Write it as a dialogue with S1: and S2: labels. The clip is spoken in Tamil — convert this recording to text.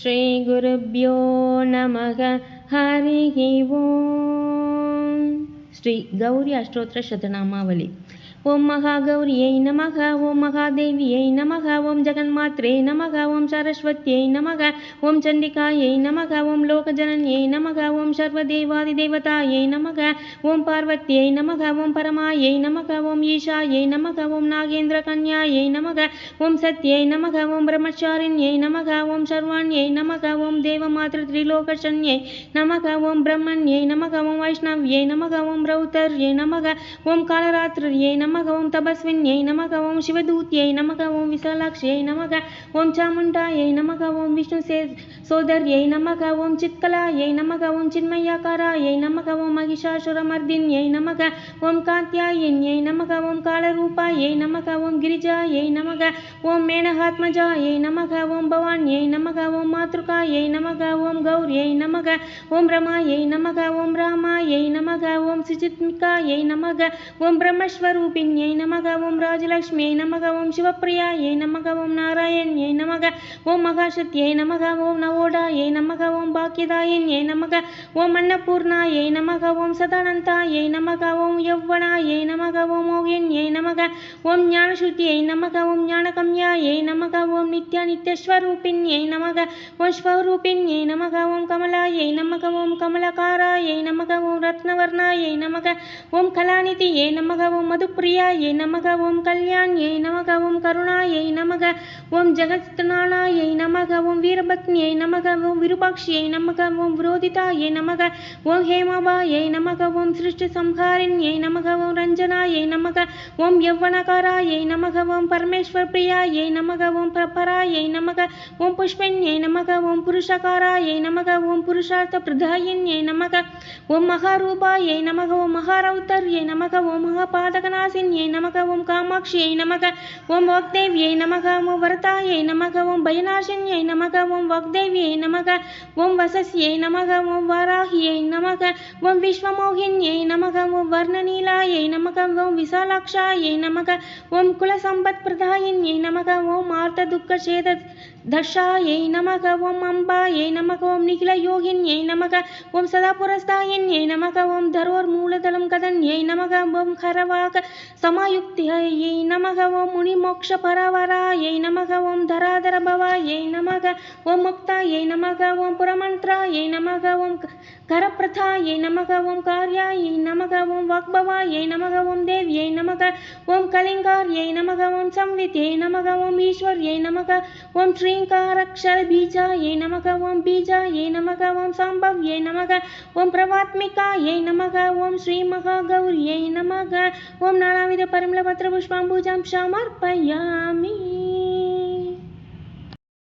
S1: श्रीगुरुभ्यो नमः हरिः ओम् श्री गौरी अष्टोत्तरशतनामावली ॐ महागौर्यै नमः ॐ महादेव्यै नमः ॐ जगन्मात्रे नमः ॐ सरस्वत्यै नमः ॐ चण्डिकायै नमः ॐ लोकजनन्यै नमः ॐ सर्वदेवादिदेवतायै नमः ॐ पार्वत्यै नमः ॐ परमायै नमः ॐ ईशायै नमः ॐ नागेन्द्रकन्यायै नमः ॐ सत्यै नमः ॐ ब्रह्मचारिण्यै नमः ॐ सर्वाण्यै नमः ॐ देवमातृत्रिलोकशन्यै नमः ॐ ब्रह्मण्यै नमः ॐ वैष्णव्यै नमः ॐ रौतर्यै नमः ॐ कालरात्र्यै नमः நமக ஓம் தபஸ்வின்யை நமக ஓம் சிவதூத்யை நமக ஓம் விசாலாட்சியை நமக ஓம் சாமுண்டாயை நமக ஓம் விஷ்ணு சே சோதர்யை நமக ஓம் சித்கலாயை நமக ஓம் சின்மயாக்காராயை நமக ஓம் மகிஷாசுரமர்தின்யை நமக ஓம் காந்தியாயின்யை நமக ஓம் காலரூபாயை நமக ஓம் கிரிஜாயை நமக ஓம் மேனகாத்மஜாயை நமக ஓம் பவான்யை நமக ஓம் மாத்ருகாயை நமக ஓம் கௌரியை நமக ஓம் ரமாயை நமக ஓம் ராமாயை நமக ஓம் சுஜித்மிகாயை நமக ஓம் பிரம்மஸ்வரூபி பின்யை நமக ஓம் ராஜலக்ஷ்மியை நமக ஓம் சிவப்பிரியா ஏ நமக ஓம் நாராயண் ஏ நமக ஓம் மகாசத்யை நமக ஓம் நவோடா ஏ நமக ஓம் பாக்கியதாயின் ஏ நமக ஓம் அன்னபூர்ணா ஏ நமக ஓம் சதானந்தா ஏ நமக ஓம் யௌவனா ஏ நமக ஓம் ஓகன் ஏ நமக ஓம் ஞானசுத்தியை நமக ஓம் ஞானகம்யா ஏ நமக ஓம் நித்யா நித்யஸ்வரூபிண்யை நமக ஓம் ஸ்வரூபிண்யை நமக ஓம் கமலாயை நமக ஓம் கமலகாராயை நமக ஓம் ரத்னவர்ணாயை நமக ஓம் கலாநிதியை நமக ஓம் மதுப்ரி பிரியாயை நமக ஓம் கல்யாணியை நமக ஓம் கருணாயை நமக ஓம் ஜெகத்நாளாயை நமக ஓம் வீரபக்னியை நமக ஓம் விருபாட்சியை நமக ஓம் விரோதிதாயை நமக ஓம் ஹேமாபாயை நமக ஓம் சிருஷ்டி சம்ஹாரிணியை நமக ஓம் ரஞ்சனாயை நமக ஓம் யௌவனகாராயை நமக ஓம் பரமேஸ்வர் பிரியாயை நமக ஓம் பிரபராயை நமக ஓம் புஷ்பண்யை நமக ஓம் புருஷகாராயை நமக ஓம் புருஷார்த்த பிரதாயின்யை நமக ஓம் மகாரூபாயை நமக ஓம் மகாரௌத்தர்யை நமக ஓம் மகாபாதகநாசி வாசின்யை நமக ஓம் காமாட்சியை நமக ஓம் வாக்தேவியை நமக ஓம் வரதாயை நமக ஓம் பயனாசின்யை நமக ஓம் வாக்தேவியை நமக ஓம் வசசியை நமக ஓம் வாராகியை நமக ஓம் விஸ்வமோகின்யை நமக ஓம் வர்ணநீலாயை நமக ஓம் விசாலாட்சாயை நமக ஓம் குலசம்பத் பிரதாயின்யை நமக ஓம் ஆர்த்த துக்க சேதத் தஷாயை நமக ஓம் அம்பாயை நமக ஓம் நிகில யோகின்யை நமக ஓம் சதாபுரஸ்தாயின்யை நமக ஓம் தரோர் மூலதலம் கதன்யை நமக ஓம் ஹரவாக சமாயுக்தியை நமக ஓம் முனிமோக்ஷ பரவராயை நமக ஓம் தராதர பவாயை நமக ஓம் முக்தாயை நமக ஓம் புரமந்திராயை நமக ஓம் கரப்பிரதாயை நமக ஓம் காரியாயை நமக ஓம் வாக்பவாயை நமக ஓம் தேவியை நமக ஓம் கலிங்கார்யை நமக ஓம் சம்வித்யை நமக ஓம் ஈஸ்வர்யை நமக ஓம் ஸ்ரீ श्रीङ्कारक्षरबीजायै नमः ॐ बीजायै नमः ॐ साम्भव्यै नमः ॐ प्रवात्मिकायै नमः ॐ श्रीमहागौर्यै नमः ॐ नानाविधपरिमलपत्रपुष्पाम्बुजां समर्पयामि